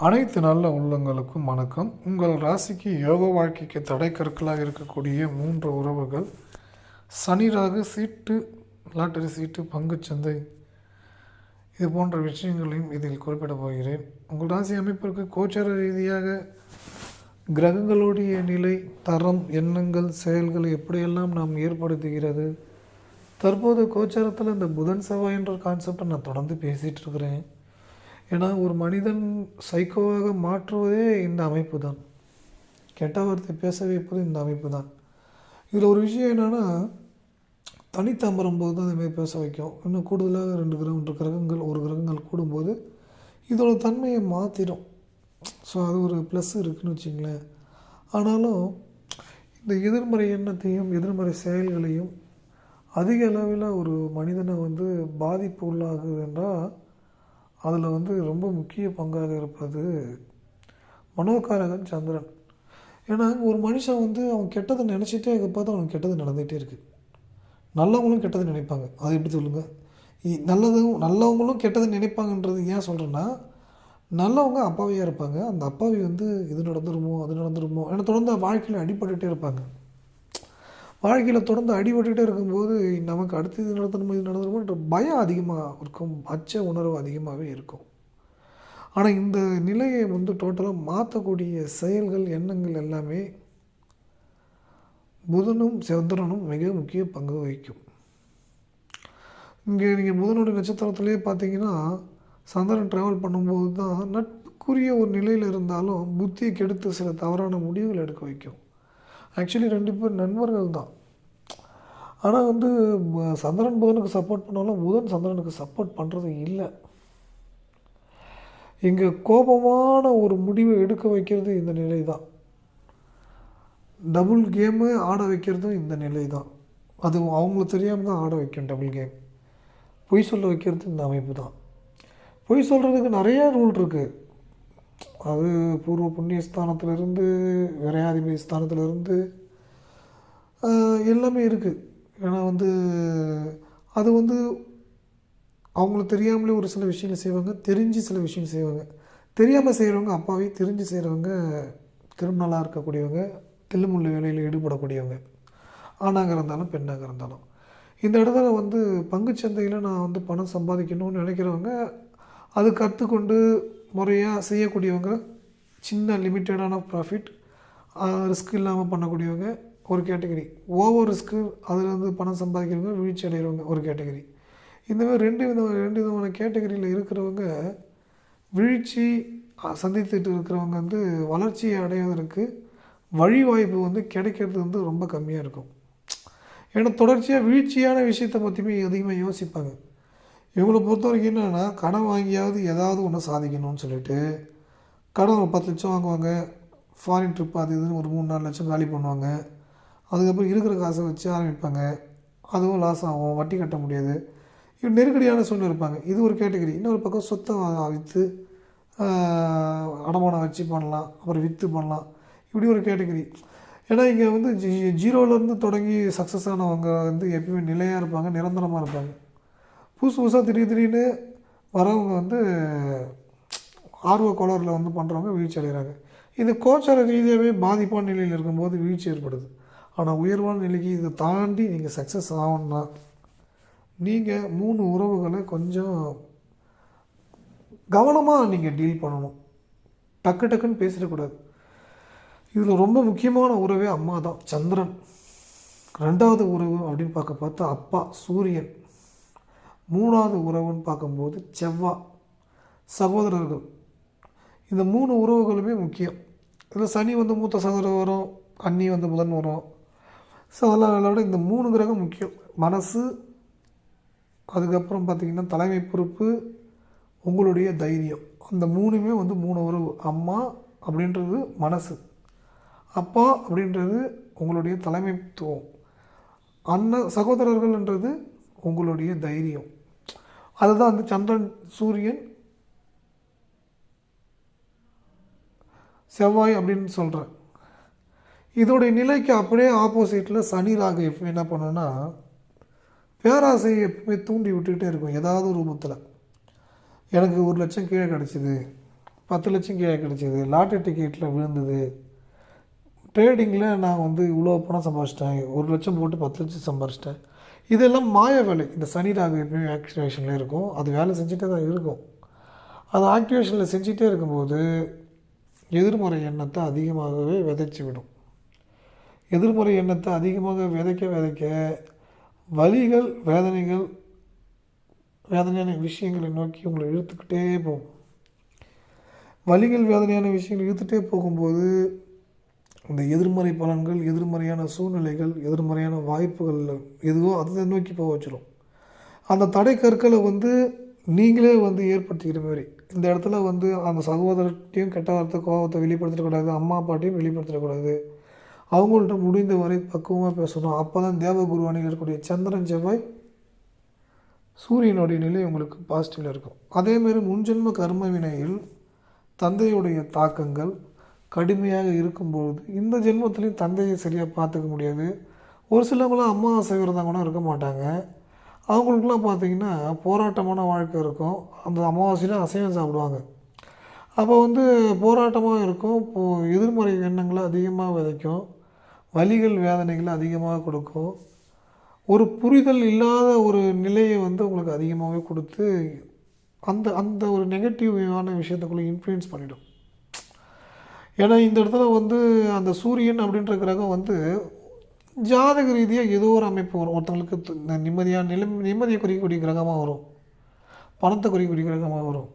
அனைத்து நல்ல உள்ளங்களுக்கும் வணக்கம். உங்கள் ராசிக்கு யோக வாழ்க்கைக்கு தடை கற்களாக இருக்கக்கூடிய மூன்று உறவுகள். சனி ராகு சீட்டு லாட்டரி சீட்டு பங்குச்சந்தை இது போன்ற விஷயங்களையும் இதில் குறிப்பிட போகிறேன். உங்கள் ராசி அமைப்பிற்கு கோச்சார ரீதியாக கிரகங்களுடைய நிலை தரம் எண்ணங்கள் செயல்கள் எப்படியெல்லாம் நாம் ஏற்படுத்துகிறது? தற்போது கோச்சாரத்தில் இந்த புதன் செவ்வாய் என்ற கான்செப்டை நான் தொடர்ந்து பேசிகிட்டு இருக்கிறேன். ஏன்னா ஒரு மனிதன் சைக்கோவாக மாற்றுவதே இந்த அமைப்பு தான் கெட்ட வார்த்தை பேச வைப்பது இந்த அமைப்பு தான் இதில் ஒரு விஷயம் என்னென்னா தனித்து அமரும்போது தான் அதுமாதிரி பேச வைக்கும். இன்னும் கூடுதலாக ரெண்டு கிரகங்கள் கிரகங்கள் ஒரு கிரகங்கள் கூடும்போது இதோட தன்மையை மாற்றிடும் ஸோ அது ஒரு ப்ளஸ் இருக்குதுன்னு வச்சிங்களேன். ஆனாலும் இந்த எதிர்மறை எண்ணத்தையும் எதிர்மறை செயல்களையும் அதிக அளவில் ஒரு மனிதனை வந்து பாதிப்பு உள்ளாகுது என்றால் அதில் வந்து ரொம்ப முக்கிய பங்காக இருப்பது மனோகாரகன் சந்திரன். ஏன்னா ஒரு மனுஷன் வந்து அவன் கெட்டதை நினச்சிட்டே இருக்க பார்த்து அவனுக்கு கெட்டது நடந்துகிட்டே இருக்குது நல்லவங்களும் கெட்டதை நினைப்பாங்க. அது எப்படி சொல்லுங்கள் இ- நல்லதும் நல்லவங்களும் கெட்டதை நினைப்பாங்கன்றது ஏன் சொல்கிறேன்னா நல்லவங்க அப்பாவியாக இருப்பாங்க. அந்த அப்பாவி வந்து இது நடந்துருமோ அது நடந்துருமோ ஏன்னா தொடர்ந்து வாழ்க்கையில் அடிபட்டுகிட்டே இருப்பாங்க. வாழ்க்கையில் தொடர்ந்து அடிபட்டுகிட்டே இருக்கும்போது நமக்கு அடுத்து இது நடத்தணுமோ இது நடத்தணுமோன்ற பயம் அதிகமாக இருக்கும் அச்ச உணர்வு அதிகமாகவே இருக்கும். ஆனால் இந்த நிலையை வந்து டோட்டலாக மாற்றக்கூடிய செயல்கள் எண்ணங்கள் எல்லாமே புதனும் சந்திரனும் மிக முக்கிய பங்கு வகிக்கும். இங்கே நீங்கள் புதனுடைய நட்சத்திரத்துலேயே பார்த்தீங்கன்னா சந்திரன் ட்ராவல் பண்ணும்போது தான் நட்புக்குரிய ஒரு நிலையில் இருந்தாலும் புத்தியை கெடுத்து சில தவறான முடிவுகள் எடுக்க வைக்கும். ஆக்சுவலி ரெண்டு பேர் நண்பர்கள் தான். ஆனால் வந்து சந்திரன் புதனுக்கு சப்போர்ட் பண்ணாலும் புதன் சந்திரனுக்கு சப்போர்ட் பண்ணுறது இல்லை. இங்கே கோபமான ஒரு முடிவை எடுக்க வைக்கிறது இந்த நிலை தான். டபுள் கேமு ஆட வைக்கிறதும் இந்த நிலை தான். அது அவங்களுக்கு தெரியாமல் தான் ஆட வைக்கும் டபுள் கேம் பொய் சொல்ல வைக்கிறது இந்த அமைப்பு தான். பொய் சொல்கிறதுக்கு நிறையா ரூல் இருக்குது அது பூர்வ புண்ணிய ஸ்தானத்திலிருந்து விரையாதிபதி ஸ்தானத்திலிருந்து எல்லாமே இருக்குது ஏன்னா வந்து அது வந்து அவங்களுக்கு தெரியாமலே ஒரு சில விஷயங்கள் செய்வாங்க தெரிஞ்சு சில விஷயங்கள் செய்வாங்க. தெரியாமல் செய்கிறவங்க அப்பாவே தெரிஞ்சு செய்கிறவங்க கிரிமினலாக இருக்கக்கூடியவங்க தில்லுமுள்ளு வேலையில் ஈடுபடக்கூடியவங்க ஆணாக இருந்தாலும் பெண்ணாக இருந்தாலும். இந்த இடத்துல வந்து பங்குச்சந்தையில் நான் வந்து பணம் சம்பாதிக்கணும்னு நினைக்கிறவங்க அது கற்றுக்கொண்டு முறையாக செய்யக்கூடியவங்க சின்ன லிமிட்டடான ப்ராஃபிட் ரிஸ்க் இல்லாமல் பண்ணக்கூடியவங்க ஒரு கேட்டகரி ஓவர் ரிஸ்க்கு அதுலேருந்து பணம் சம்பாதிக்கிறவங்க வீழ்ச்சி அடைகிறவங்க ஒரு கேட்டகரி இந்த மாதிரி ரெண்டு விதமான ரெண்டு விதமான கேட்டகரியில் இருக்கிறவங்க வீழ்ச்சி சந்தித்துட்டு இருக்கிறவங்க வந்து வளர்ச்சியை அடைவதற்கு வழிவாய்ப்பு வந்து கிடைக்கிறது வந்து ரொம்ப கம்மியாக இருக்கும். ஏன்னா தொடர்ச்சியாக வீழ்ச்சியான விஷயத்தை பற்றியுமே அதிகமாக யோசிப்பாங்க. இவங்களை பொறுத்த வரைக்கும் என்னென்னா கடன் வாங்கியாவது ஏதாவது ஒன்று சாதிக்கணும்னு சொல்லிட்டு கடன் ஒரு பத்து லட்சம் வாங்குவாங்க. ஃபாரின் ட்ரிப் அது இதுன்னு ஒரு மூணு நாலு லட்சம் காலி பண்ணுவாங்க. அதுக்கப்புறம் இருக்கிற காசை வச்சு ஆரம்பிப்பாங்க. அதுவும் லாஸ் ஆகும் வட்டி கட்ட முடியாது. இவங்க நெருக்கடியான சூழ்நிலை இருப்பாங்க. இது ஒரு கேட்டகரி இன்னொரு பக்கம் சொத்தை விற்று அடமானம் வச்சு பண்ணலாம். அப்புறம் விற்று பண்ணலாம். இப்படி ஒரு கேட்டகரி ஏன்னா இங்கே வந்து ஜி ஜீரோவிலேருந்து தொடங்கி சக்ஸஸ் ஆனவங்க வந்து எப்பயுமே நிலையாக இருப்பாங்க நிரந்தரமாக இருப்பாங்க. புதுசு புதுசாக திடீர் திடீர்னு வரவங்க வந்து ஆர்வ கோளாறில் வந்து பண்ணுறவங்க வீழ்ச்சி அடைகிறாங்க. இது கோச்சார ரீதியாகவே பாதிப்பான நிலையில் இருக்கும்போது வீழ்ச்சி ஏற்படுது. ஆனால் உயர்வான நிலைக்கு இதை தாண்டி நீங்கள் சக்ஸஸ் ஆகணும்னா நீங்கள் மூணு உறவுகளை கொஞ்சம் கவனமாக நீங்கள் டீல் பண்ணணும். டக்கு டக்குன்னு பேசிடக்கூடாது இதில் ரொம்ப முக்கியமான உறவே அம்மா தான் சந்திரன். ரெண்டாவது உறவு அப்படின்னு பார்க்க பார்த்தா அப்பா சூரியன். மூணாவது உறவுன்னு பார்க்கும்போது செவ்வா சகோதரர்கள். இந்த மூணு உறவுகளுமே முக்கியம். இதில் சனி வந்து மூத்த சகோதரர் வரும் கன்னி வந்து புதன் வரும். ஸோ அதெல்லாம் விட இந்த மூணு கிரகம் முக்கியம். மனசு அதுக்கப்புறம் பார்த்திங்கன்னா தலைமை பொறுப்பு உங்களுடைய தைரியம். அந்த மூணுமே வந்து மூணு உறவு. அம்மா அப்படின்றது மனசு. அப்பா அப்படின்றது உங்களுடைய தலைமைத்துவம். அண்ணன் சகோதரர்கள்ன்றது உங்களுடைய தைரியம். அதுதான் வந்து சந்திரன் சூரியன் செவ்வாய் அப்படின்னு சொல்கிறேன் இதோடைய நிலைக்கு அப்படியே ஆப்போசிட்டில் சனி ராகு எப்பவுமே என்ன பண்ணுன்னா பேராசையை எப்பவுமே தூண்டி விட்டுக்கிட்டே இருக்கும் ஏதாவது ரூபத்தில். எனக்கு ஒரு லட்சம் கீழே கிடச்சிது பத்து லட்சம் கீழே கிடச்சிது லாட்டரி டிக்கெட்டில் விழுந்தது ட்ரேடிங்கில் நான் வந்து இவ்வளோ பணம் சம்பாதிச்சிட்டேன் ஒரு லட்சம் போட்டு பத்து லட்சம் சம்பாதிச்சிட்டேன் இதெல்லாம் மாய வேலை. இந்த சனி ராகு எப்பயும் ஆக்டிவேஷனில் இருக்கும். அது வேலை செஞ்சுட்டே தான் இருக்கும். அது ஆக்டிவேஷனில் செஞ்சிட்டே இருக்கும்போது எதிர்மறை எண்ணத்தை அதிகமாகவே விதைச்சி விடும். எதிர்மறை எண்ணத்தை அதிகமாக விதைக்க விதைக்க வலிகள் வேதனைகள் வேதனையான விஷயங்களை நோக்கி உங்களை இழுத்துக்கிட்டே போகும். வலிகள் வேதனையான விஷயங்கள் இழுத்துகிட்டே போகும்போது இந்த எதிர்மறை பலன்கள் எதிர்மறையான சூழ்நிலைகள் எதிர்மறையான வாய்ப்புகள் எதுவோ அதை நோக்கி போக வச்சிடும் அந்த தடை கற்களை வந்து நீங்களே வந்து ஏற்படுத்திக்கிற மாதிரி. இந்த இடத்துல வந்து அந்த சகோதரத்தையும் கெட்ட வார்த்தை கோபத்தை வெளிப்படுத்திடக்கூடாது அம்மா அப்பாட்டையும் வெளிப்படுத்திடக்கூடாது அவங்கள்ட்ட முடிந்த வரை பக்குவமாக பேசணும். அப்போ தான் தேவகுருவானில் இருக்கக்கூடிய சந்திரன் செவ்வாய் சூரியனுடைய நிலை உங்களுக்கு பாசிட்டிவில் இருக்கும். அதேமாரி முன்ஜென்ம கர்ம வினையில் தந்தையுடைய தாக்கங்கள் கடுமையாக இருக்கும்பொழுது இந்த ஜென்மத்துலேயும் தந்தையை சரியாக பார்த்துக்க முடியாது. ஒரு சிலவங்களாம் அமாவாசை விரதம் கூட இருக்க மாட்டாங்க. அவங்களுக்குலாம் பார்த்தீங்கன்னா போராட்டமான வாழ்க்கை இருக்கும். அந்த அமாவாசையில் அசைவம் சாப்பிடுவாங்க. அப்போ வந்து போராட்டமாக இருக்கும். இப்போ எதிர்மறை எண்ணங்களை அதிகமாக விதைக்கும். வலிகள் வேதனைகளை அதிகமாக கொடுக்கும். ஒரு புரிதல் இல்லாத ஒரு நிலையை வந்து உங்களுக்கு அதிகமாகவே கொடுத்து அந்த அந்த ஒரு நெகட்டிவான விஷயத்துக்குள்ளே இன்ஃப்ளூயன்ஸ் பண்ணிவிடும் ஏன்னா இந்த இடத்துல வந்து அந்த சூரியன் அப்படின்ற கிரகம் வந்து ஜாதக ரீதியாக ஏதோ ஒரு அமைப்பு வரும். ஒருத்தங்களுக்கு நிம்மதியாக நிலை நிம்மதியை குறிக்கக்கூடிய கிரகமாக வரும். பணத்தை குறிக்கக்கூடிய கிரகமாக வரும்.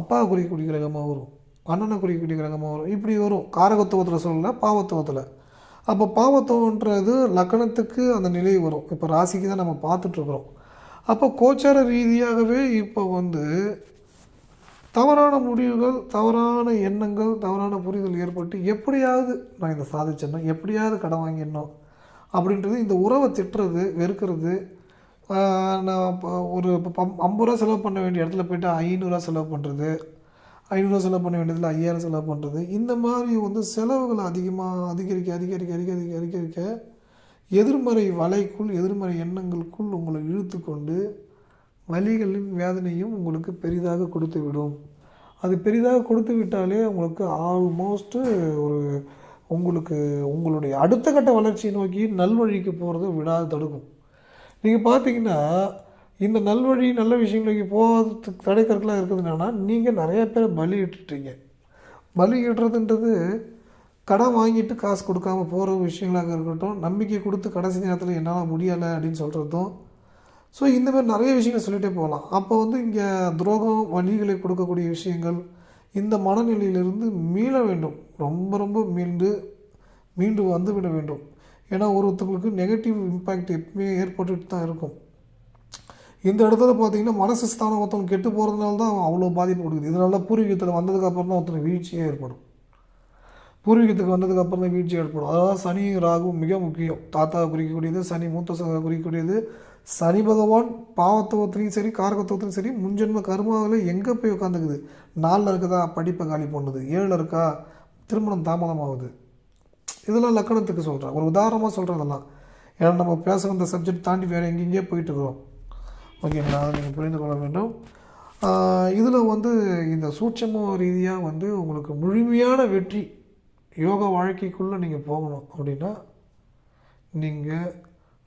அப்பா குறிக்கக்கூடிய கிரகமாக வரும். அண்ணனை குறிக்கக்கூடிய கிரகமாக வரும். இப்படி வரும். காரகத்துவத்தில் சொல்லல பாவத்துவத்தில். அப்போ பாவத்துவன்றது லக்கணத்துக்கு அந்த நிலை வரும். இப்போ ராசிக்கு தான் நம்ம பார்த்துட்ருக்குறோம் அப்போ கோச்சார ரீதியாகவே இப்போ வந்து தவறான முடிவுகள் தவறான எண்ணங்கள் தவறான புரிதல் ஏற்பட்டு எப்படியாவது நான் இதை சாதிச்சிடணும் எப்படியாவது கடன் வாங்கிடணும் அப்படின்றது இந்த உறவை திட்டுறது வெறுக்கிறது நான் ஒரு பம்- ஐம்பது ரூபா செலவு பண்ண வேண்டிய இடத்துல போயிட்டு ஐநூறுரூவா செலவு பண்ணுறது ஐநூறுரூவா செலவு பண்ண வேண்டியதில் ஐயாயிரம் செலவு பண்ணுறது இந்த மாதிரி வந்து செலவுகளை அதிகமாக அதிகரிக்க அதிகரிக்க அதிகரிக்க அதிகரிக்க எதிர்மறை வலைக்குள் எதிர்மறை எண்ணங்களுக்குள் உங்களை இழுத்து கொண்டு வலிகளின் வேதனையும் உங்களுக்கு பெரிதாக கொடுத்து விடும் அது பெரிதாக கொடுத்து விட்டாலே உங்களுக்கு ஆல்மோஸ்ட்டு ஒரு உங்களுக்கு உங்களுடைய அடுத்த கட்ட வளர்ச்சியை நோக்கி நல்வழிக்கு போகிறத விடாது தடுக்கும். நீங்கள் பார்த்தீங்கன்னா இந்த நல்வழி நல்ல விஷயங்களுக்கு போகிறதுக்கு தடைக்கற்களாக இருக்குது என்னென்னா நீங்கள் நிறைய பேர் பலி இட்டுட்டீங்க பலி இடுறதுன்றது கடன் வாங்கிட்டு காசு கொடுக்காம போகிற விஷயங்களாக இருக்கட்டும் நம்பிக்கை கொடுத்து கடைசி நேரத்தில் என்னால் முடியலை அப்படின்னு சொல்கிறதும் ஸோ இந்த மாதிரி நிறைய விஷயங்கள் சொல்லிகிட்டே போகலாம். அப்போ வந்து இங்கே துரோகம் வலிகளை கொடுக்கக்கூடிய விஷயங்கள் இந்த மனநிலையிலிருந்து மீள வேண்டும். ரொம்ப ரொம்ப மீண்டு மீண்டு வந்து விட வேண்டும். ஏன்னா ஒருத்தவங்களுக்கு நெகட்டிவ் இம்பேக்ட் எப்பவுமே ஏற்பட்டுட்டு தான் இருக்கும். இந்த இடத்துல பார்த்தீங்கன்னா மனசு ஸ்தானம் ஒருத்தவங்க கெட்டு போகிறதுனால தான் அவ்வளோ பாதிப்பு கொடுக்குது. இதனால பூர்வீகத்தில் வந்ததுக்கப்புறம் தான் ஒருத்தனுக்கு வீழ்ச்சியே ஏற்படும். பூர்வீகத்துக்கு வந்ததுக்கப்புறம் தான் வீழ்ச்சி ஏற்படும். அதாவது சனி ராகு மிக முக்கியம். தாத்தாவை குறிக்கக்கூடியது சனி மூத்த சகா குறிக்கக்கூடியது சனி பகவான் பாவத்துவத்துலையும் சரி காரகத்துவத்துலையும் சரி முன்ஜென்ம கருமாவில் எங்கே போய் உட்காந்துக்குது நாலில் இருக்குதா? படிப்பை காலி பண்ணுது. ஏழில் இருக்கா? திருமணம் தாமதமாகுது. இதெல்லாம் லக்கணத்துக்கு சொல்கிறேன் ஒரு உதாரணமாக சொல்கிறதெல்லாம் ஏன்னா நம்ம பேச வந்த சப்ஜெக்ட் தாண்டி வேறு எங்கெங்கேயோ போயிட்டுருக்குறோம் ஓகேங்களா அதை நீங்கள் புரிந்து கொள்ள வேண்டும். இதில் வந்து இந்த சூட்சம ரீதியாக வந்து உங்களுக்கு முழுமையான வெற்றி யோகா வாழ்க்கைக்குள்ளே நீங்கள் போகணும் அப்படின்னா நீங்கள்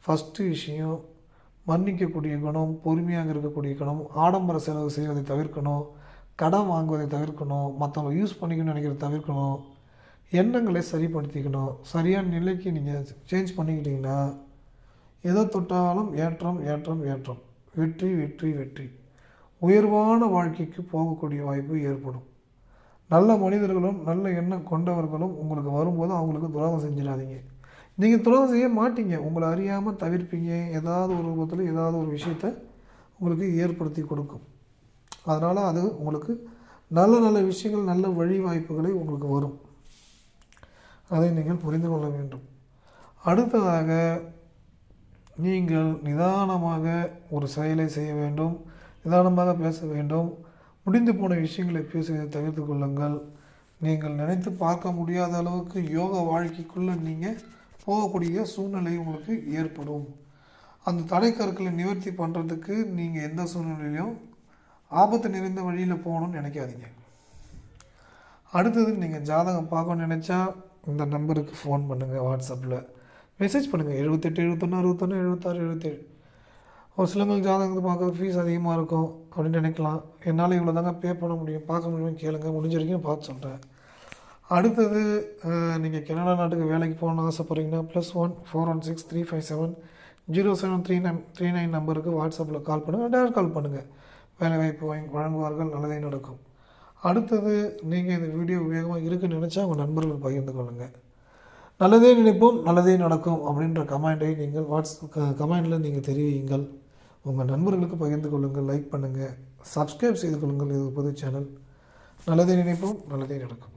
ஃபஸ்ட்டு விஷயம் மன்னிக்கக்கூடிய குணம் பொறுமையாக இருக்கக்கூடிய குணம் ஆடம்பர செலவு செய்வதை தவிர்க்கணும் கடன் வாங்குவதை தவிர்க்கணும் மற்றவங்க யூஸ் பண்ணிக்கணும்னு நினைக்கிறத தவிர்க்கணும் எண்ணங்களை சரிப்படுத்திக்கணும். சரியான நிலைக்கு நீங்கள் சேஞ்ச் பண்ணிக்கிட்டீங்கன்னா எதை தொட்டாலும் ஏற்றம் ஏற்றம் ஏற்றம். வெற்றி வெற்றி வெற்றி. உயர்வான வாழ்க்கைக்கு போகக்கூடிய வாய்ப்பு ஏற்படும். நல்ல மனிதர்களும் நல்ல எண்ணம் கொண்டவர்களும் உங்களுக்கு வரும்போது அவங்களுக்கு துரோகம் செஞ்சிடாதீங்க. நீங்கள் துரோகம் செய்ய மாட்டீங்க. உங்களை அறியாமல் தவிர்ப்பீங்க. ஏதாவது ஒரு ரூபத்தில் ஏதாவது ஒரு விஷயத்தை உங்களுக்கு ஏற்படுத்தி கொடுக்கும். அதனால் அது உங்களுக்கு நல்ல நல்ல விஷயங்கள் நல்ல வழி வாய்ப்புகளை உங்களுக்கு வரும். அதை நீங்கள் புரிந்து கொள்ள வேண்டும். அடுத்ததாக நீங்கள் நிதானமாக ஒரு செயலை செய்ய வேண்டும். நிதானமாக பேச வேண்டும். முடிந்து போன விஷயங்களை பேசுவதை தவிர்த்து கொள்ளுங்கள். நீங்கள் நினைத்து பார்க்க முடியாத அளவுக்கு யோக வாழ்க்கைக்குள்ளே நீங்கள் போகக்கூடிய சூழ்நிலை உங்களுக்கு ஏற்படும். அந்த தடைக்கற்களை நிவர்த்தி பண்ணுறதுக்கு நீங்கள் எந்த சூழ்நிலையிலும் ஆபத்து நிறைந்த வழியில் போகணும்னு நினைக்காதீங்க. அடுத்தது நீங்கள் ஜாதகம் பார்க்கணும்னு நினச்சா இந்த நம்பருக்கு ஃபோன் பண்ணுங்கள் வாட்ஸ்அப்பில் மெசேஜ் பண்ணுங்கள் எழுபத்தெட்டு எழுபத்தொன்று அறுபத்தொன்று எழுபத்தாறு எழுபத்தேழு ஒரு சிலங்களுக்கு ஜாதகத்தை பார்க்க ஃபீஸ் அதிகமாக இருக்கும் அப்படின்னு நினைக்கலாம். என்னால் இவ்வளோ தாங்க பே பண்ண முடியும். பார்க்க முடியும்னு கேளுங்க. முடிஞ்ச வரைக்கும் பார்த்து சொல்கிறேன் அடுத்தது நீங்கள் கனடா நாட்டுக்கு வேலைக்கு போகணும்னு ஆசைப்பட்றீங்கன்னா plus one four one six three five seven zero seven three nine three nine நம்பருக்கு வாட்ஸ்அப்பில் கால் பண்ணுங்கள் டேரக்ட் கால் பண்ணுங்கள் வேலை வாய்ப்பு வாங்கி வழங்குவார்கள் நல்லதே நடக்கும். அடுத்தது நீங்கள் இந்த வீடியோ உபயோகமாக இருக்குன்னு நினச்சா உங்கள் நண்பர்களுக்கு பகிர்ந்து கொள்ளுங்கள் நல்லதே நினைப்போம் நல்லதே நடக்கும் அப்படின்ற கமெண்டை நீங்கள் வாட்ஸ்அப் கமெண்டில் நீங்கள் தெரிவியுங்கள். உங்கள் நண்பர்களுக்கு பகிர்ந்து கொள்ளுங்கள் லைக் பண்ணுங்கள் சப்ஸ்கிரைப் செய்து கொள்ளுங்கள் இது புது சேனல் நல்லதே நினைப்போம் நல்லதே நடக்கும்.